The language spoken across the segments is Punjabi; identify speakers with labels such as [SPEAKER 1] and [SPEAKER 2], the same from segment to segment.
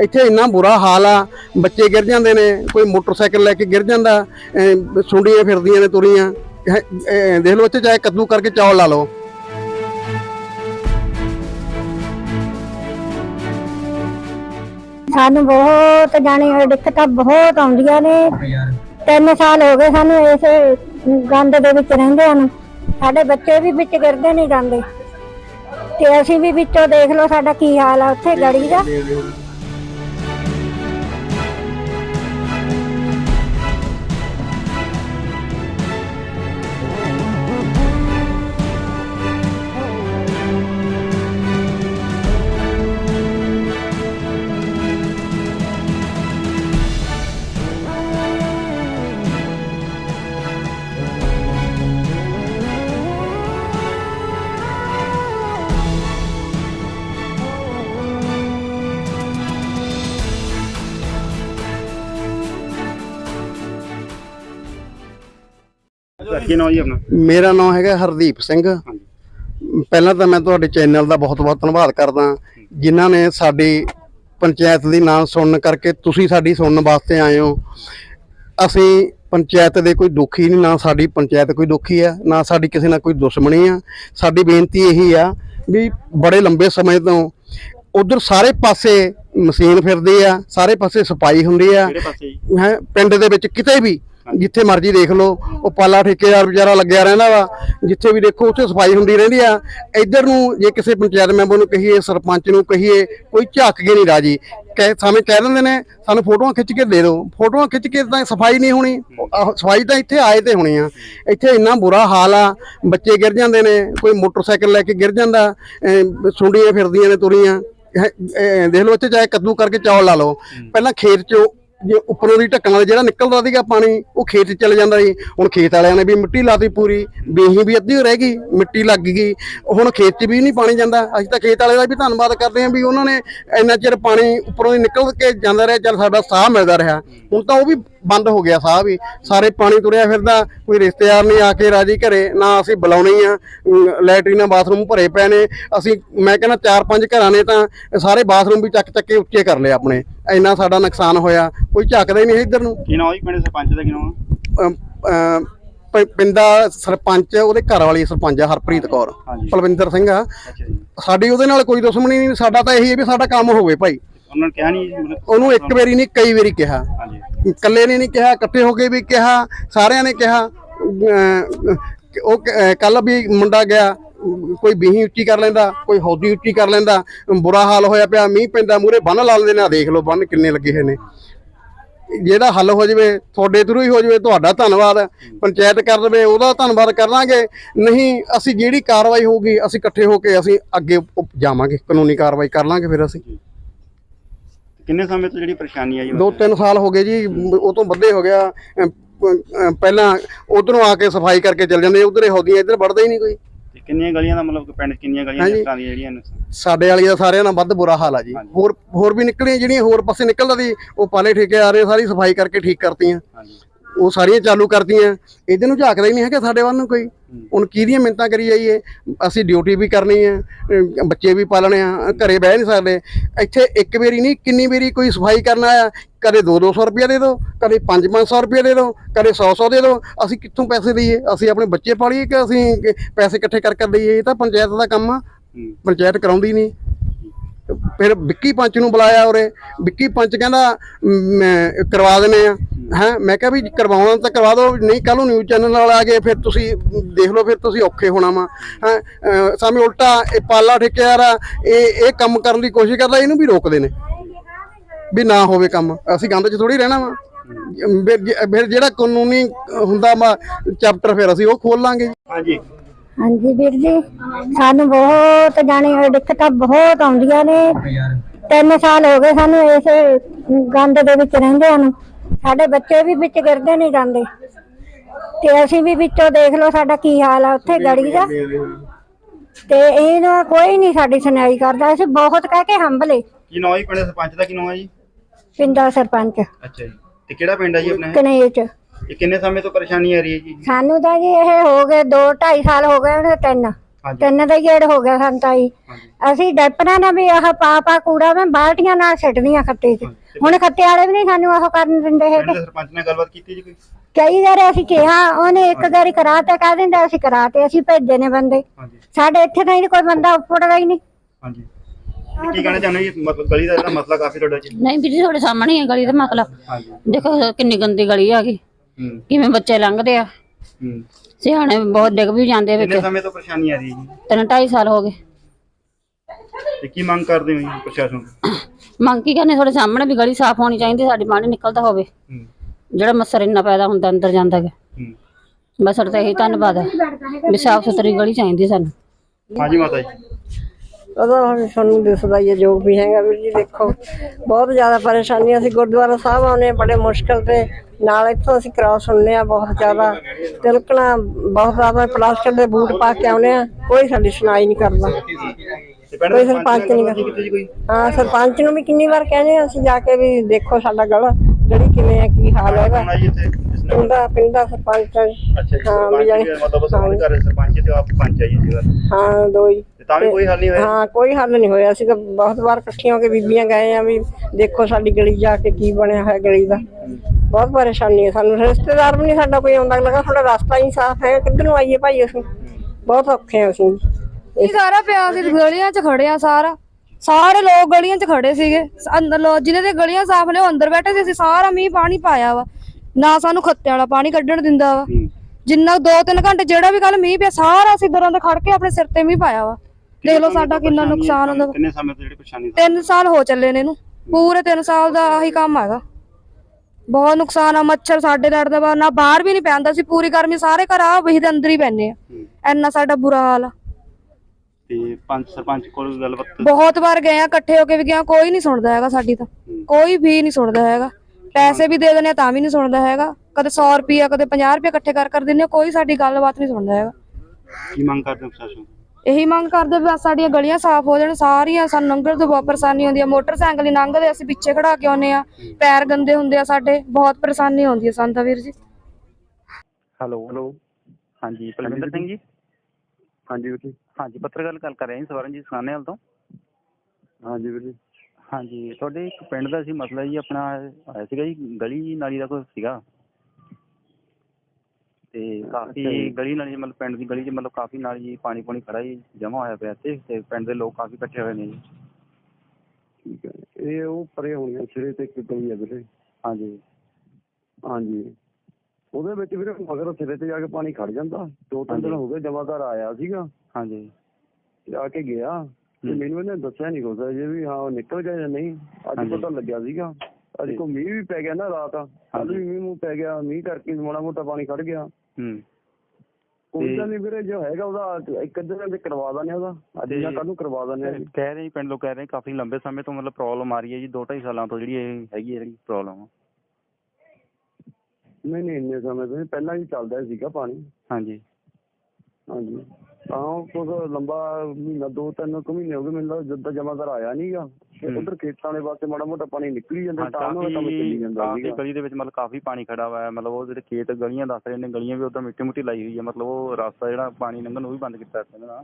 [SPEAKER 1] ਇੱਥੇ ਇੰਨਾ ਬੁਰਾ ਹਾਲ ਆ, ਬੱਚੇ ਗਿਰ ਜਾਂਦੇ ਨੇ, ਕੋਈ ਮੋਟਰਸਾਈਕਲ ਲੈ ਕੇ ਗਿਰ ਜਾਂਦਾ ਸੁੰਡੀਆਂ ਫਿਰਦੀਆਂ ਨੇ ਤੁਰੀਆਂ ਦੇਖ ਲਓ ਇੱਥੇ ਚਾਹੇ ਕੱਦੂ ਕਰਕੇ ਚੌਲ ਲਾ ਲਓ।
[SPEAKER 2] ਸਾਨੂੰ ਬਹੁਤ ਜਾਣੀ ਦਿੱਕਤਾਂ ਬਹੁਤ ਆਉਂਦੀਆਂ ਨੇ। ਤਿੰਨ ਸਾਲ ਹੋ ਗਏ ਸਾਨੂੰ ਇਸ ਗੰਦ ਦੇ ਵਿੱਚ ਰਹਿੰਦੇ ਹਨ ਸਾਡੇ ਬੱਚੇ ਵੀ ਵਿੱਚ ਗਿਰਦੇ ਨਹੀਂ ਜਾਂਦੇ। ਤੇ ਅਸੀਂ ਵੀ ਵਿੱਚੋਂ ਦੇਖ ਲਓ ਸਾਡਾ ਕੀ ਹਾਲ ਆ, ਉੱਥੇ ਗੜੀ ਦਾ।
[SPEAKER 3] ਕੀ ਨਾਮ ਜੀ ਆਪਣਾ?
[SPEAKER 1] ਮੇਰਾ ਨਾਮ ਹੈਗਾ ਹਰਦੀਪ ਸਿੰਘ। ਪਹਿਲਾਂ ਤਾਂ ਮੈਂ ਤੁਹਾਡੇ ਚੈਨਲ ਦਾ ਬਹੁਤ-ਬਹੁਤ ਧੰਨਵਾਦ ਕਰਦਾ। ਜਿਨ੍ਹਾਂ ਨੇ ਸਾਡੀ ਪੰਚਾਇਤ ਦੀ ਨਾਂ ਸੁਣਨ ਕਰਕੇ ਤੁਸੀਂ ਸਾਡੀ ਸੁਣਨ ਵਾਸਤੇ ਆਏ ਹੋ। ਅਸੀਂ ਪੰਚਾਇਤ ਦੇ ਕੋਈ ਦੁਖੀ ਨਹੀਂ ਨਾ ਸਾਡੀ ਪੰਚਾਇਤ ਕੋਈ ਦੁਖੀ ਆ ਨਾ ਸਾਡੀ ਕਿਸੇ ਨਾਲ ਕੋਈ ਦੁਸ਼ਮਣੀ ਆ। ਸਾਡੀ ਬੇਨਤੀ ਇਹੀ ਆ ਵੀ ਬੜੇ ਲੰਬੇ ਸਮੇਂ ਤੋਂ ਉਧਰ ਸਾਰੇ ਪਾਸੇ ਮਸ਼ੀਨ ਫਿਰਦੀ ਆ ਸਾਰੇ ਪਾਸੇ ਸਫ਼ਾਈ ਹੁੰਦੀ ਆ। ਪਿੰਡ ਦੇ ਵਿੱਚ ਕਿਤੇ ਵੀ ਜਿੱਥੇ ਮਰਜ਼ੀ ਦੇਖ ਲਓ ਉਹ ਪਾਲਾ ਠੇਕੇਦਾਰ ਵਿਚਾਰਾ ਲੱਗਿਆ ਰਹਿੰਦਾ ਵਾ ਜਿੱਥੇ ਵੀ ਦੇਖੋ ਉੱਥੇ ਸਫ਼ਾਈ ਹੁੰਦੀ ਰਹਿੰਦੀ ਆ। ਇੱਧਰ ਨੂੰ ਜੇ ਕਿਸੇ ਪੰਚਾਇਤ ਮੈਂਬਰ ਨੂੰ ਕਹੀਏ ਸਰਪੰਚ ਨੂੰ ਕਹੀਏ ਕੋਈ ਝਾਕ ਕੇ ਨਹੀਂ ਰਾਜੀ ਕਹੇ ਸਾਵੇਂ ਕਹਿ ਦਿੰਦੇ ਨੇ ਸਾਨੂੰ ਫੋਟੋਆਂ ਖਿੱਚ ਕੇ ਦੇ ਦਿਓ। ਫੋਟੋਆਂ ਖਿੱਚ ਕੇ ਤਾਂ ਸਫ਼ਾਈ ਨਹੀਂ ਹੋਣੀ। ਸਫ਼ਾਈ ਤਾਂ ਇੱਥੇ ਆਏ ਤੇ ਹੋਣੀ ਆ। ਇੱਥੇ ਇੰਨਾ ਬੁਰਾ ਹਾਲ ਆ ਬੱਚੇ ਗਿਰ ਜਾਂਦੇ ਨੇ ਕੋਈ ਮੋਟਰਸਾਈਕਲ ਲੈ ਕੇ ਗਿਰ ਜਾਂਦਾ ਸੁੰਡੀਆਂ ਫਿਰਦੀਆਂ ਨੇ ਤੁਰੀਆਂ। ਦੇਖ ਲਓ ਇੱਥੇ ਚਾਹੇ ਕੱਦੂ ਕਰਕੇ ਚੌਲ ਲਾ ਲਓ। ਪਹਿਲਾਂ ਖੇਤ 'ਚ ਜੇ ਉੱਪਰੋਂ ਦੀ ਢੱਕਣ ਵਾਲਾ ਜਿਹੜਾ ਨਿਕਲਦਾ ਸੀਗਾ ਪਾਣੀ, ਉਹ ਖੇਤ 'ਚ ਚਲੇ ਜਾਂਦਾ ਸੀ। ਹੁਣ ਖੇਤ ਵਾਲਿਆਂ ਨੇ ਵੀ ਮਿੱਟੀ ਲਾਤੀ ਪੂਰੀ, ਬੇਹੀ ਵੀ ਅੱਧੀ ਰਹਿ ਗਈ, ਮਿੱਟੀ ਲੱਗ ਗਈ। ਹੁਣ ਖੇਤ 'ਚ ਵੀ ਨਹੀਂ ਪਾਣੀ ਜਾਂਦਾ। ਅਸੀਂ ਤਾਂ ਖੇਤ ਵਾਲੇ ਦਾ ਵੀ ਧੰਨਵਾਦ ਕਰਦੇ ਹਾਂ ਵੀ ਉਹਨਾਂ ਨੇ ਇੰਨਾ ਚਿਰ ਪਾਣੀ ਉੱਪਰੋਂ ਦੀ ਨਿਕਲ ਕੇ ਜਾਂਦਾ ਰਿਹਾ, ਚੱਲ ਸਾਡਾ ਸਾਹ ਮਿਲਦਾ ਰਿਹਾ। ਹੁਣ ਤਾਂ ਉਹ ਵੀ ਬੰਦ ਹੋ ਗਿਆ ਸਾਹ ਵੀ। ਸਾਰੇ ਪਾਣੀ ਤੁਰਿਆ ਫਿਰਦਾ ਕੋਈ ਰਿਸ਼ਤੇਦਾਰ ਨਹੀਂ ਆ ਕੇ ਰਾਜੀ ਘਰੇ ਨਾ ਅਸੀਂ ਬੁਲਾਉਣੇ ਆ। ਲੈਟਰੀਨਾਂ ਬਾਥਰੂਮ ਭਰੇ ਪਏ ਨੇ। ਅਸੀਂ ਮੈਂ ਕਹਿੰਦਾ ਚਾਰ ਪੰਜ ਘਰਾਂ ਨੇ ਤਾਂ ਸਾਰੇ ਬਾਥਰੂਮ ਵੀ ਚੱਕ ਚੱਕ ਕੇ ਉੱਚੇ ਕਰ ਲਏ ਆਪਣੇ। ਇੰਨਾ ਸਾਡਾ ਨੁਕਸਾਨ ਹੋਇਆ। ਕੋਈ ਝਾਕਦਾ ਹੀ ਨਹੀਂ ਇੱਧਰ ਨੂੰ।
[SPEAKER 3] ਕੀ ਨਾਮ ਜੀ ਪਿੰਡ ਸਰਪੰਚ ਦਾ ਕੀ
[SPEAKER 1] ਪਿੰਡਾ ਸਰਪੰਚ ਉਹਦੇ ਘਰ ਵਾਲੀ ਸਰਪੰਚ ਆ ਹਰਪ੍ਰੀਤ ਕੌਰ। ਪਲਵਿੰਦਰ ਸਿੰਘ ਆ। ਸਾਡੀ ਉਹਦੇ ਨਾਲ ਕੋਈ ਦੁਸ਼ਮਣੀ ਨਹੀਂ। ਸਾਡਾ ਤਾਂ ਇਹੀ ਹੈ ਵੀ ਸਾਡਾ ਕੰਮ ਹੋਵੇ ਭਾਈ।
[SPEAKER 3] ਉਹਨਾਂ ਨੇ ਕਿਹਾ ਨਹੀਂ
[SPEAKER 1] ਉਹਨੂੰ ਇੱਕ ਵਾਰੀ ਨਹੀਂ ਕਈ ਵਾਰੀ ਕਿਹਾ।
[SPEAKER 3] ਹਾਂਜੀ।
[SPEAKER 1] ਇਕੱਲੇ ਨੇ ਨਹੀਂ ਕਿਹਾ, ਇਕੱਠੇ ਹੋ ਕੇ ਵੀ ਕਿਹਾ, ਸਾਰਿਆਂ ਨੇ ਕਿਹਾ ਉਹ ਕੱਲ ਵੀ ਮੁੰਡਾ ਗਿਆ, ਕੋਈ ਬੀਹੀ ਉੱਚੀ ਕਰ ਲੈਂਦਾ, ਕੋਈ ਹੌਦੀ ਉੱਚੀ ਕਰ ਲੈਂਦਾ, ਬੁਰਾ ਹਾਲ ਹੋਇਆ ਪਿਆ, ਮੀਂਹ ਪੈਂਦਾ ਮੂਰੇ ਬੰਨ ਲਾ ਲੈਂਦੇ ਨੇ ਦੇਖ ਲਓ ਬੰਨ ਕਿੰਨੇ ਲੱਗੇ ਹੋਏ ਨੇ। ਜਿਹਦਾ ਹੱਲ ਹੋ ਜਾਵੇ, ਤੁਹਾਡੇ ਥਰੂ ਹੀ ਹੋ ਜਾਵੇ, ਤੁਹਾਡਾ ਧੰਨਵਾਦ, ਪੰਚਾਇਤ ਕਰ ਦੇਵੇ, ਉਹਦਾ ਧੰਨਵਾਦ ਕਰਾਂਗੇ ਨਹੀਂ, ਅਸੀਂ ਜਿਹੜੀ ਕਾਰਵਾਈ ਹੋਊਗੀ, ਅਸੀਂ ਇਕੱਠੇ ਹੋ ਕੇ ਅਸੀਂ ਅੱਗੇ ਉਪ- ਜਾਵਾਂਗੇ, ਕਾਨੂੰਨੀ ਕਾਰਵਾਈ ਕਰ ਲਾਂਗੇ ਫਿਰ ਅਸੀਂ।
[SPEAKER 3] ਕਿੰਨੇ ਸਮੇਂ ਤੋਂ ਜਿਹੜੀ ਪਰੇਸ਼ਾਨੀ ਆ ਜੀ
[SPEAKER 1] ਦੋ ਤਿੰਨ ਸਾਲ ਹੋ ਗਏ ਜੀ ਉਹ ਤੋਂ ਵੱਧੇ ਹੋ ਗਿਆ। ਪਹਿਲਾਂ ਉਧਰੋਂ ਆ ਕੇ ਸਫ਼ਾਈ ਕਰਕੇ ਚੱਲ ਜਾਂਦੇ ਉਧਰ ਹੌਦੀਆਂ ਇੱਧਰ ਵੜਦਾ ਹੀ ਨਹੀਂ ਕੋਈ।
[SPEAKER 3] ਕਿੰਨੀਆਂ ਗਲੀਆਂ ਦਾ ਮਤਲਬ ਕਿ ਪਿੰਡ ਕਿੰਨੀਆਂ ਗਲੀਆਂ। ਇਸ ਤਰ੍ਹਾਂ ਦੀਆਂ ਜਿਹੜੀਆਂ ਨੇ?
[SPEAKER 1] ਸਾਡੇ ਵਾਲੀ ਦਾ ਸਾਰਿਆਂ ਨਾਲ ਵੱਧ ਬੁਰਾ ਹਾਲ ਆ ਜੀ। ਹੋਰ ਹੋਰ ਵੀ ਨਿਕਲੀਆਂ ਜਿਹੜੀਆਂ ਹੋਰ ਪਾਸੇ ਨਿਕਲਦਾ ਸੀ ਉਹ ਪਾਲੇ ਠੇਕੇ ਆ ਰਹੇ ਸਾਰੀ ਸਫ਼ਾਈ ਕਰਕੇ ਠੀਕ ਕਰਤੀਆਂ। ਉਹ ਸਾਰੀਆਂ ਚਾਲੂ ਕਰਤੀਆਂ। ਇਹਦੇ ਨੂੰ ਝਾਕਦਾ ਹੀ ਨਹੀਂ ਹੈਗਾ ਸਾਡੇ ਵੱਲ ਨੂੰ ਕੋਈ। ਹੁਣ ਕਿਹਦੀਆਂ ਮਿੰਤਾਂ ਕਰੀ ਜਾਈਏ? ਅਸੀਂ ਡਿਊਟੀ ਵੀ ਕਰਨੀ ਅਹ ਬੱਚੇ ਵੀ ਪਾਲਣੇ ਆ ਘਰੇ ਬਹਿ ਨਹੀਂ ਸਕਦੇ। ਇੱਥੇ ਇੱਕ ਵਾਰੀ ਨਹੀਂ ਕਿੰਨੀ ਵਾਰੀ ਕੋਈ ਸਫ਼ਾਈ ਕਰਨ ਆਇਆ? ਕਦੇ 2-200 ਰੁਪਏ ਦੇ ਦਿਓ ਕਦੇ 5-500 ਰੁਪਏ ਦੇ ਦਿਓ ਕਦੇ 100-100 ਦੇ ਦਿਓ ਅਸੀਂ ਕਿੱਥੋਂ ਪੈਸੇ ਦਈਏ ਅਸੀਂ ਆਪਣੇ ਬੱਚੇ ਪਾਲੀਏ ਕਿ ਅਸੀਂ ਪੈਸੇ ਇਕੱਠੇ ਕਰ ਕਰ ਦਈਏ ਇਹ ਤਾਂ ਪੰਚਾਇਤ ਦਾ ਕੰਮ ਆ।
[SPEAKER 3] ਹੂੰ।
[SPEAKER 1] ਪੰਚਾਇਤ ਕਰਾਉਂਦੀ ਨਹੀਂ। ਫਿਰ ਵਿੱਕੀ ਪੰਚ ਨੂੰ ਬੁਲਾਇਆ ਉਰੇ। ਵਿੱਕੀ ਪੰਚ ਕਹਿੰਦਾ ਕਰਵਾ ਦਿੰਦੇ ਆ। ਹੈ ਮੈਂ ਕਿਹਾ ਵੀ ਕਰਵਾਉਣਾ ਤਾਂ ਕਰਵਾ ਦਿਓ ਨਹੀਂ ਕੱਲ ਨੂੰ ਨਿਊਜ਼ ਚੈਨਲ ਨਾਲ ਆ ਗਏ ਫਿਰ ਤੁਸੀਂ ਦੇਖ ਲਓ ਫਿਰ ਤੁਸੀਂ ਔਖੇ ਹੋਣਾ ਵਾ। ਹੈ ਸਾਵੇਂ ਉਲਟਾ ਇਹ ਪਾਲਾ ਠੇਕੇਦਾਰ ਆ ਇਹ ਇਹ ਕੰਮ ਕਰਨ ਦੀ ਕੋਸ਼ਿਸ਼ ਕਰਦਾ ਇਹਨੂੰ ਵੀ ਰੋਕਦੇ ਨੇ। ਵੀ ਨਾ ਹੋਵੇ ਕੰਮ ਅਸੀਂ ਗੰਦ 'ਚ ਥੋੜੀ ਰਹਿਣਾ ਵਾ। ਫਿਰ ਜਿਹੜਾ ਕਾਨੂੰਨੀ ਹੁੰਦਾ ਵਾ ਚੈਪਟਰ ਫਿਰ ਅਸੀਂ ਉਹ ਖੋਲ ਲਾਂਗੇ
[SPEAKER 3] ਹਾਂਜੀ।
[SPEAKER 2] ਹਾਂਜੀ ਵੀਰ ਜੀ ਸਾਨੂੰ ਬਹੁਤ ਜਾਣੀ ਦਿੱਕਤਾਂ ਬਹੁਤ ਆਉਂਦੀਆਂ ਨੇ। ਤਿੰਨ ਸਾਲ ਹੋ ਗਏ ਸਾਨੂੰ ਇਸ ਗੰਦ ਦੇ ਵਿੱਚ ਰਹਿੰਦੇ ਹਨ ਸਾਡੇ ਬੱਚੇ ਵੀ ਵਿੱਚ ਗਿਰਦੇ ਨਹੀਂ ਜਾਂਦੇ। ਤੇ ਅਸੀਂ ਵੀ ਵਿੱਚੋਂ ਦੇਖ ਲਓ ਸਾਡਾ ਕੀ ਹਾਲ ਆ ਉੱਥੇ ਗੜੀ ਦਾ। ਤੇ ਇਹਨੂੰ ਕੋਈ ਨਹੀਂ ਸਾਡੀ ਸੁਣਾਈ ਕਰਦਾ। ਅਸੀਂ ਬਹੁਤ ਕਹਿ ਕੇ ਹੰਬਲੇ
[SPEAKER 3] ਕੀ ਜੀ ਪਿੰਡ ਸਰਪੰਚ ਦਾ ਕੀ ਹੈ ਜੀ?
[SPEAKER 2] ਪਿੰਡਾ ਸਰਪੰਚ।
[SPEAKER 3] ਅੱਛਾ ਜੀ। ਤੇ ਕਿਹੜਾ ਪਿੰਡ ਹੈ ਜੀ ਆਪਣਾ ਇਹ?
[SPEAKER 2] ਕਨੇਚ
[SPEAKER 3] ਇਹ ਕਿੰਨੇ ਸਮੇਂ ਤੋਂ ਪਰੇਸ਼ਾਨੀ ਆ ਰਹੀ ਹੈ ਜੀ?
[SPEAKER 2] ਸਾਨੂੰ ਤਾਂ ਜੀ ਇਹ ਹੋ ਗਏ 2 2.5 ਸਾਲ ਹੋ ਗਏ ਉਹਨੇ ਤਿੰਨ। ਤਿੰਨ ਦਾ ਗੇੜ ਹੋ ਗਿਆ ਸਾਨੂੰ ਤਾਂ ਜੀ। ਅਸੀਂ ਡੈਪਰਾਂ ਨਾਲ ਵੀ ਆਹ ਪਾ ਪਾ ਕੂੜਾ ਮੈਂ ਬਾਲਟੀਆਂ ਨਾਲ ਛੱਡਦੀਆਂ ਖੱਤੇ 'ਚ। ਹੁਣ ਖੱਤੇ ਵਾਲੇ ਵੀ ਨਹੀਂ ਸਾਨੂੰ ਉਹ ਕਰਨ ਦਿੰਦੇ ਹੈਗੇ।
[SPEAKER 3] ਸਰਪੰਚ ਨਾਲ ਗੱਲਬਾਤ ਕੀਤੀ ਜੀ ਕੋਈ?
[SPEAKER 2] ਕਈ ਵਾਰ ਅਸੀਂ ਕਿਹਾ ਉਹਨੇ ਇੱਕ ਵਾਰੀ ਕਰਾਤਾ ਕਹਿ ਦਿੰਦਾ ਅਸੀਂ ਕਰਾਤੇ ਅਸੀਂ ਭੇਜੇ ਨੇ ਬੰਦੇ। ਸਾਡੇ ਇੱਥੇ ਤਾਂ ਹੀ ਕੋਈ ਬੰਦਾ ਉੱਪੜਦਾ ਹੀ ਨਹੀਂ।
[SPEAKER 3] ਹਾਂਜੀ। ਕੀ ਕਹਿਣਾ ਚਾਹੁੰਦੇ ਜੀ? ਮਤਲਬ ਗਲੀ ਦਾ ਜਿਹੜਾ ਮਸਲਾ ਕਾਫੀ ਤੁਹਾਡਾ ਜੀ।
[SPEAKER 4] ਨਹੀਂ ਵੀਰ ਜੀ ਤੁਹਾਡੇ ਸਾਹਮਣੇ ਹੀ ਹੈ ਗਲੀ ਦਾ ਮਸਲਾ। ਦੇਖੋ ਕਿੰਨੀ ਗੰਦੀ ਗਲੀ ਆ ਗਈ। ਕਿਵੇਂ ਬੱਚੇ ਲੰਘਦੇ ਆ।
[SPEAKER 3] ਹੂੰ।
[SPEAKER 4] ਸਿਆਣੇ ਬਹੁਤ ਡਿੱਗ ਵੀ ਜਾਂਦੇ ਆ
[SPEAKER 3] ਕਿੰਨੇ
[SPEAKER 4] ਵਿੱਚ
[SPEAKER 3] ਸਮੇਂ ਤੋਂ ਪਰੇਸ਼ਾਨੀ ਆ ਰਹੀ ਹੈ ਜੀ?
[SPEAKER 4] ਤਿੰਨ ਢਾਈ ਸਾਲ ਹੋ ਗਏ।
[SPEAKER 3] ਤੇ ਕੀ ਮੰਗ ਕਰਦੇ ਹੋ ਜੀ ਪ੍ਰਸ਼ਾਸਨ ਤੋਂ?
[SPEAKER 4] ਮੰਗ ਕੀ ਕਰਨੇ ਤੁਹਾਡੇ ਸਾਹਮਣੇ ਵੀ ਗਲੀ ਸਾਫ਼ ਹੋਣੀ ਚਾਹੀਦੀ ਸਾਡੀ ਪਾਣੀ ਨਿਕਲਦਾ ਹੋਵੇ।
[SPEAKER 3] ਹੂੰ।
[SPEAKER 4] ਜਿਹੜਾ ਮੱਛਰ ਇੰਨਾ ਪੈਦਾ ਹੁੰਦਾ ਅੰਦਰ ਜਾਂਦਾ ਹੈ
[SPEAKER 3] ਹੂੰ।
[SPEAKER 4] ਬਸ ਸਾਡਾ ਤਾਂ ਇਹੀ ਧੰਨਵਾਦ ਹੈ ਵੀ ਸਾਫ਼ ਸੁਥਰੀ ਗਲੀ ਚਾਹੀਦੀ ਸਾਨੂੰ।
[SPEAKER 3] ਹਾਂਜੀ ਮਾਤਾ ਜੀ।
[SPEAKER 5] ਉਹਦਾ ਹੁਣ ਸਾਨੂੰ ਦਿਸਦਾ ਹੀ ਹੈ ਜੋ ਵੀ ਹੈਗਾ ਵੀਰ ਜੀ ਦੇਖੋ। ਬਹੁਤ ਜ਼ਿਆਦਾ ਪਰੇਸ਼ਾਨੀ ਅਸੀਂ ਗੁਰਦੁਆਰਾ ਸਾਹਿਬ ਆਉਨੇ ਬੜੇ ਮੁਸ਼ਕਲ ਤੇ ਨਾਲ ਇੱਥੋਂ ਅਸੀਂ ਕ੍ਰਾਸ ਹੁੰਨੇ ਆ ਬਹੁਤ ਜ਼ਿਆਦਾ ਤਿਲਕਣਾ ਬਹੁਤ ਜ਼ਿਆਦਾ ਪਲਾਸਟਿਕ ਦੇ ਬੂਟ ਪਾ ਕੇ ਆਉਨੇ ਆ ਕੋਈ ਸਾਡੀ ਸੁਣਾਈ ਨਹੀਂ ਕਰਦਾ। ਕੋਈ ਸਰਪੰਚ ਨਹੀਂ
[SPEAKER 3] ਕੋਈ
[SPEAKER 5] ਹਾਂ ਸਰਪੰਚ ਨੂੰ ਵੀ ਕਿੰਨੀ ਵਾਰ ਕਹਿੰਦੇ ਆ ਅਸੀਂ ਜਾ ਕੇ ਵੀ ਦੇਖੋ ਸਾਡਾ ਗਲਾ ਗਲੀ ਕਿਵੇਂ ਆ ਕੀ ਹਾਲ ਹੈਗਾ ਪਿੰਡਾ ਪਿੰਡਾ ਸਰਪੰਚ। ਹਾਂ, ਵੀ
[SPEAKER 3] ਮਤਲਬ ਸਰਪੰਚ ਤੇ ਆਪ ਪੰਚ ਆਈ ਜੀ
[SPEAKER 5] ਹਾਂ ਦੋ ਹੀ।
[SPEAKER 3] ਤੇ ਵੀ ਕੋਈ ਹੱਲ ਨਹੀਂ ਹੋਇਆ।
[SPEAKER 5] ਹਾਂ ਕੋਈ ਹੱਲ ਨਹੀਂ ਹੋਇਆ। ਅਸੀਂ ਤਾਂ ਬਹੁਤ ਵਾਰ ਇਕੱਠੀਆਂ ਹੋ ਕੇ ਬੀਬੀਆਂ ਗਏ ਆ ਵੀ ਦੇਖੋ ਸਾਡੀ ਗਲੀ ਜਾ ਕੇ ਕੀ ਬਣਿਆ ਹੋਇਆ ਗਲੀ ਦਾ। ਬਹੁਤ ਪਰੇਸ਼ਾਨੀ ਹੈ ਸਾਨੂੰ। ਰਿਸ਼ਤੇਦਾਰ ਵੀ ਨਹੀਂ ਸਾਡਾ ਕੋਈ ਆਉਂਦਾ। ਲੱਗਾ ਸਾਡਾ ਰਸਤਾ ਹੀ ਸਾਫ਼ ਹੈ। ਕਿੱਧਰ ਨੂੰ ਆਈਏ ਭਾਈ ਅਸੀਂ? ਬਹੁਤ ਔਖੇ ਹਾਂ ਅਸੀਂ।
[SPEAKER 6] ਇਹ ਸਾਰਾ ਪਿਆ ਸੀ? ਗਲੀਆਂ 'ਚ ਖੜੇ ਆ ਸਾਰਾ। ਸਾਰੇ ਲੋਕ ਗਲੀਆਂ 'ਚ ਖੜੇ ਸੀਗੇ। ਅੰਦਰ ਲੋ ਜਿਹਨੇ ਦੇ ਗਲੀਆਂ ਸਾਫ਼ ਨੇ ਉਹ ਅੰਦਰ ਬੈਠੇ ਸੀ। ਅਸੀਂ ਸਾਰਾ ਮੀਂਹ ਪਾਣੀ ਪਾਇਆ ਵਾ। ਨਾ ਸਾਨੂੰ ਖੱਤੇ ਵਾਲਾ ਪਾਣੀ ਕੱਢਣ ਦਿੰਦਾ ਵਾ। ਜਿੰਨਾ 2-3 ਘੰਟੇ ਜਿਹੜਾ ਵੀ ਕੱਲ ਮੀਂਹ ਪਿਆ ਸਾਰਾ ਅਸੀਂ ਦਰਾਂ ਦੇ ਖੜ ਕੇ ਆਪਣੇ ਸਿਰ ਤੇ ਮੀਂਹ ਪਾਇਆ ਵਾ। ਦੇਖ ਲਓ ਸਾਡਾ ਕਿੰਨਾ ਨੁਕਸਾਨ ਹੁੰਦਾ।
[SPEAKER 3] ਕਿੰਨੇ ਸਮੇਂ ਤੋਂ ਜਿਹੜੀ ਪਰੇਸ਼ਾਨੀ ਸੀ?
[SPEAKER 6] 3 ਸਾਲ ਹੋ ਚੱਲੇ ਨੇ ਇਹਨੂੰ। ਪੂਰੇ 3 ਸਾਲ ਦਾ ਆਹੀ ਕੰਮ ਹੈਗਾ। ਬਹੁਤ ਨੁਕਸਾਨ ਆ ਮੱਛਰ ਸਾਡੇ ਲੜਦਾ ਵਾ ਨਾ ਬਾਹਰ ਵੀ ਨਹੀਂ ਪੈਂਦਾ ਸੀ ਪੂਰੀ ਗਰਮੀ ਸਾਰੇ ਘਰ ਆ ਵਹੀ ਦੇ ਅੰਦਰ ਹੀ ਪੈਂਦੇ ਆ। ਇੰਨਾ ਸਾਡਾ ਬੁਰਾ ਹਾਲ ਆ।
[SPEAKER 3] ਤੇ ਪੰਚ ਸਰਪੰਚ ਕੋਲ ਗੱਲਬਾਤ
[SPEAKER 6] ਬਹੁਤ ਵਾਰ ਗਏ ਆ ਇਕੱਠੇ ਹੋ ਕੇ ਵੀ ਗਿਆ ਕੋਈ ਨਹੀਂ ਸੁਣਦਾ ਹੈਗਾ ਸਾਡੀ ਤਾਂ। ਕੋਈ ਵੀ ਨਹੀਂ ਸੁਣਦਾ ਹੈਗਾ। ਪੈਸੇ ਵੀ ਦੇ ਦਿੰਦੇ ਆ ਤਾਂ ਵੀ ਨਹੀਂ ਸੁਣਦਾ ਹੈਗਾ। ਕਦੇ 100 ਰੁਪਿਆ ਕਦੇ 50 ਰੁਪਏ ਇਕੱਠੇ ਕਰ ਕਰ ਦਿੰਦੇ ਕੋਈ ਸਾਡੀ ਗੱਲਬਾਤ ਨਹੀਂ ਸੁਣਦਾ ਹੈਗਾ।
[SPEAKER 3] ਕੀ ਮੰਗ ਕਰਦੇ ਹੋ ਪ੍ਰਸ਼ਾਸਨ?
[SPEAKER 6] ਇਹੀ ਮੰਗ ਕਰਦੇ ਵੀ ਸਾਡੀਆਂ ਗਲੀਆਂ ਸਾਫ਼ ਹੋ ਜਾਣ ਸਾਰੀਆਂ ਸਾਨੂੰ ਲੰਘਣ ਤੋਂ ਬਹੁਤ ਪਰੇਸ਼ਾਨੀ ਹੁੰਦੀ ਆ ਮੋਟਰਸਾਈਕਲ ਹੀ ਲੰਘਦੇ ਅਸੀਂ ਪਿੱਛੇ ਖੜਾ ਕੇ ਆਉਨੇ ਆ। ਪੈਰ ਗੰਦੇ ਹੁੰਦੇ ਆ ਸਾਡੇ ਬਹੁਤ ਪਰੇਸ਼ਾਨੀ ਹੁੰਦੀ ਆ ਸਾਨੂੰ ਤਾਂ ਵੀਰ ਜੀ।
[SPEAKER 7] ਹੈਲੋ। ਹੈਲੋ। ਹਾਂਜੀ ਪਲਵਿੰਦਰ ਸਿੰਘ ਜੀ।
[SPEAKER 8] ਹਾਂਜੀ ਵੀਰ ਜੀ।
[SPEAKER 7] ਹਾਂਜੀ ਪੱਤਰਕਾਰ ਗੱਲ ਕਰ ਰਹੇ ਹਾਂ ਜੀ ਸਵਰਨਜੀਤ ਸਾਨੇਵਾਲ ਤੋਂ।
[SPEAKER 8] ਹਾਂਜੀ ਵੀਰ ਜੀ।
[SPEAKER 7] ਹਾਂਜੀ ਤੁਹਾਡੇ ਇੱਕ ਪਿੰਡ ਦਾ ਸੀ ਮਸਲਾ ਜੀ ਆਪਣਾ ਆਇਆ ਸੀਗਾ ਜੀ ਗਲੀ ਨਾਲੀ ਦਾ ਕੋਈ ਸੀਗਾ। ਤੇ ਕਾਫੀ ਗਲੀ ਨਾਲੀ ਮਤਲਬ ਪਿੰਡ ਦੀ ਗਲੀ 'ਚ ਮਤਲਬ ਕਾਫੀ ਨਾਲੀ ਜੀ ਪਾਣੀ ਪਾਣੀ ਖੜਾ ਜੀ ਜਮ੍ਹਾਂ ਹੋਇਆ ਪਿਆ ਤੇ ਤੇ ਪਿੰਡ ਦੇ ਲੋਕ ਕਾਫੀ ਇਕੱਠੇ ਹੋਏ ਨੇ ਜੀ।
[SPEAKER 8] ਠੀਕ ਹੈ। ਇਹ ਉਹ ਪਰੇ ਹੋਣੀਆਂ ਸਿਰੇ ਤੇ ਇੱਕ ਗਲੀ ਹੈ ਵੀਰੇ।
[SPEAKER 7] ਹਾਂਜੀ।
[SPEAKER 8] ਹਾਂਜੀ। ਉਹਦੇ ਵਿੱਚ ਵੀਰੇ ਮਗਰ ਸਿਰੇ ਤੇ ਜਾ ਕੇ ਪਾਣੀ ਖੜ ਜਾਂਦਾ। ਦੋ ਤਿੰਨ ਦਿਨ
[SPEAKER 7] ਹਾਂਜੀ।
[SPEAKER 8] ਹੋ ਗਏ ਜਮਾਦਾਰ ਆਇਆ ਸੀਗਾ।
[SPEAKER 7] ਹਾਂਜੀ।
[SPEAKER 8] ਤੇ ਆ ਕੇ ਗਿਆ। ਤੇ
[SPEAKER 7] ਹੂੰ।
[SPEAKER 8] ਮੈਨੂੰ ਇਹਨੇ ਦੱਸਿਆ ਨਹੀਂ ਕੁਛ ਜੇ ਵੀ ਹਾਂ ਉਹ ਨਿਕਲ ਗਿਆ ਜਾਂ ਨਹੀਂ ਅੱਜ
[SPEAKER 7] ਹਾਂਜੀ।
[SPEAKER 8] ਪਤਾ ਲੱਗਿਆ ਸੀਗਾ। ਅੱਜ ਕੋ ਮੀਂਹ ਵੀ ਪੈ ਗਿਆ ਨਾ ਰਾਤ। ਕੱਲ
[SPEAKER 7] ਹਾਂਜੀ।
[SPEAKER 8] ਵੀ ਮੀਂਹ ਮੂੰਹ ਪੈ ਗਿਆ। ਮੀਂਹ ਕਰਕੇ ਮਾੜਾ ਮੋਟਾ ਪਾਣੀ ਖੜ ਗਿਆ।
[SPEAKER 7] ਹੂੰ।
[SPEAKER 8] ਕੋਈ
[SPEAKER 7] ਤੇ-
[SPEAKER 8] ਨਹੀਂ ਵੀਰੇ ਜੋ ਹੈਗਾ ਉਹਦਾ ਇੱਕ ਅੱਧੇ ਦਿਨ ਚ ਕਰਵਾ ਆ ਉਹਦਾ। ਅੱਜ
[SPEAKER 7] ਤੇ-
[SPEAKER 8] ਜਾਂ ਕੱਲ ਨੂੰ ਕਰਵਾ ਜੀ।
[SPEAKER 7] ਕਹਿ ਰਹੇ ਪਿੰਡ ਲੋਕ ਕਹਿ ਰਹੇ ਕਾਫੀ ਲੰਬੇ ਸਮੇਂ ਤੋਂ ਮਤਲਬ ਪ੍ਰੋਬਲਮ ਆ ਰਹੀ ਹੈ ਜੀ 2.5 ਸਾਲਾਂ ਤੋਂ ਜਿਹੜੀ ਇਹ ਹੈਗੀ ਹੈ ਜਿਹੜੀ ਪ੍ਰੋਬਲਮ
[SPEAKER 8] ਨਹੀਂ ਨਹੀਂ ਇੰਨੇ ਸਮੇਂ ਤੋਂ ਪਹਿਲਾਂ ਹੀ ਚੱਲਦਾ ਸੀਗਾ ਪਾਣੀ।
[SPEAKER 7] ਹਾਂਜੀ।
[SPEAKER 8] ਹਾਂਜੀ। ਤਾਂ ਕੁਝ ਲੰਬਾ ਮਹੀਨਾ ਦੋ ਤਿੰਨ ਕੁ ਮਹੀਨੇ ਹੋ ਗਏ ਮੈਨੂੰ ਲੱਗਦਾ ਜਦੋਂ ਜਮਾਦਾਰ ਆਇਆ ਨਹੀਂਗਾ ਤੇ। ਉਧਰ ਖੇਤਾਂ ਦੇ ਪਾਸੇ ਮਾੜਾ ਮੋਟਾ ਪਾਣੀ ਨਿਕਲੀ ਜਾਂਦਾ
[SPEAKER 7] ਹਾਂ,
[SPEAKER 8] ਤਾਂ ਉਹਨਾਂ ਦਾ ਕੰਮ ਚੱਲੀ ਜਾਂਦਾ
[SPEAKER 7] ਕਾਫੀ ਗਲੀ ਦੇ ਵਿੱਚ ਮਤਲਬ ਕਾਫੀ ਪਾਣੀ ਖੜਾ ਹੋਇਆ ਹੈ ਮਤਲਬ ਉਹ ਜਿਹੜੇ ਖੇਤ ਗਲੀਆਂ ਦੱਸ ਰਹੇ ਨੇ ਗਲੀਆਂ ਵੀ ਉਧਰ ਮਿੱਟੀ ਮੁੱਟੀ ਲਾਈ ਹੋਈ ਹੈ ਮਤਲਬ ਉਹ ਰਸਤਾ ਜਿਹੜਾ ਪਾਣੀ ਲੰਘਣ ਉਹ ਵੀ ਬੰਦ ਕੀਤਾ ਇਹਨਾਂ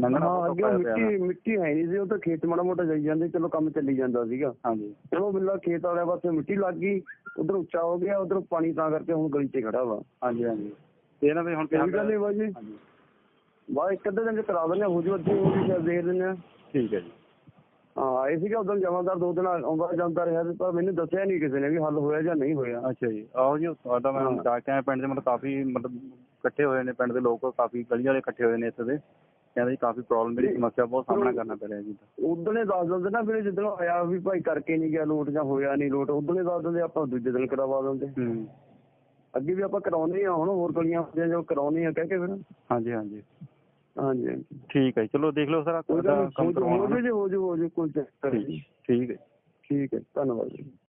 [SPEAKER 7] ਲੰਘਣਾ
[SPEAKER 8] ਹਾਂ ਅੱਗੇ ਉਹ ਮਿੱਟੀ ਮਿੱਟੀ ਹੈ ਨਹੀਂ ਸੀ ਉਹ ਤਾਂ ਖੇਤ ਮਾੜਾ ਮੋਟਾ ਜਾਈ ਜਾਂਦੇ ਚਲੋ ਕੰਮ ਚੱਲੀ ਜਾਂਦਾ ਸੀਗਾ।
[SPEAKER 7] ਹਾਂਜੀ।
[SPEAKER 8] ਚਲੋ ਬਿੱਲਾ ਖੇਤ ਵਾਲੇ ਪਾਸੇ ਮਿੱਟੀ ਲੱਗ ਗਈ ਉਧਰ ਉੱਚਾ ਹੋ ਗਿਆ ਉਧਰ ਪਾਣੀ ਤਾਂ ਕਰਕੇ ਹੁਣ ਗਲੀ 'ਚ ਖੜਾ ਵਾ।
[SPEAKER 7] ਹਾਂਜੀ ਹਾਂਜੀ। ਤੇ ਇਹਨਾਂ ਦੇ ਹੁਣ
[SPEAKER 8] ਕੋਈ ਗੱਲ ਨਹੀਂ ਬਾਜੀ
[SPEAKER 7] ਹਾਂਜੀ।
[SPEAKER 8] ਬਾ ਇੱਕ ਅੱਧੇ ਦਿਨ ਚ ਕਰਾ ਦਿੰਦੇ ਹੋ ਜੂ ਅੱਧੀ ਉਹ ਵੀ ਚੱਲ ਦੇਖ ਲੈਂਦੇ ਆ
[SPEAKER 7] ਠੀਕ ਹੈ ਜੀ।
[SPEAKER 8] ਹਾਂ ਆਏ ਸੀਗਾ ਉਦੋਂ ਜਮਾਦਾਰ ਦੋ ਦਿਨ ਆਉਂਦਾ ਜਾਂਦਾ ਰਿਹਾ ਤੇ ਪਰ ਮੈਨੂੰ ਦੱਸਿਆ ਨਹੀਂ ਕਿਸੇ ਨੇ ਵੀ ਹੱਲ ਹੋਇਆ ਜਾਂ ਨਹੀਂ ਹੋਇਆ।
[SPEAKER 7] ਅੱਛਾ ਜੀ ਆਓ ਜੀ ਤੁਹਾਡਾ ਮੈਂ। ਜਾ ਕੇ ਆਇਆ ਪਿੰਡ ਦੇ ਮਤਲਬ ਕਾਫੀ ਮਤਲਬ ਇਕੱਠੇ ਹੋਏ ਨੇ ਪਿੰਡ ਦੇ ਲੋਕ ਕਾਫੀ ਗਲੀ ਵਾਲੇ ਇਕੱਠੇ ਹੋਏ ਨੇ ਇੱਥੇ ਦੇ। ਕਹਿੰਦੇ ਜੀ ਕਾਫੀ ਪ੍ਰੋਬਲਮ ਜਿਹੜੀ ਸਮੱਸਿਆ ਬਹੁਤ ਸਾਹਮਣਾ ਕਰਨਾ ਪੈ ਰਿਹਾ ਜੀ।
[SPEAKER 8] ਉਦੋਂ ਨੇ ਦੱਸ ਦਿੰਦੇ ਨਾ ਫਿਰ ਜਦੋਂ ਆਇਆ ਵੀ ਭਾਈ ਕਰਕੇ ਨਹੀਂ ਗਿਆ ਲੋਟ ਜਾਂ ਹੋਇਆ ਨਹੀਂ ਲੋਟ ਉਦੋਂ ਨੇ ਦੱਸ ਦਿੰਦੇ ਆਪਾਂ ਦੂਜੇ ਦਿਨ ਕਰਵਾ ਦਿੰਦੇ।
[SPEAKER 7] ਹੂੰ।
[SPEAKER 8] ਅੱਗੇ ਵੀ ਆਪਾਂ ਕਰਾਉਂਦੇ ਆ ਹੁਣ ਹੋਰ ਗਲੀਆਂ ਹੁੰਦੀਆਂ ਜੋ ਕਰਾਉਂਦੇ ਆ ਕਹਿ ਕੇ ਫਿਰ।
[SPEAKER 7] ਹਾਂਜੀ ਹਾਂਜੀ।
[SPEAKER 8] ਹਾਂਜੀ ਹਾਂਜੀ।
[SPEAKER 7] ਠੀਕ ਹੈ ਜੀ। ਚਲੋ ਦੇਖ ਲਓ ਸਰ
[SPEAKER 8] ਨਹੀਂ
[SPEAKER 7] ਕੰਮ ਕਰਵਾਉਣਾ
[SPEAKER 8] ਹੋ ਜੂ ਹੋ ਜੂ ਹੋ ਜੂ ਕੋਈ ਚੱਕਰ ਨਹੀਂ।
[SPEAKER 7] ਠੀਕ ਠੀਕ ਹੈ
[SPEAKER 8] ਠੀਕ ਹੈ ਧੰਨਵਾਦ ਜੀ।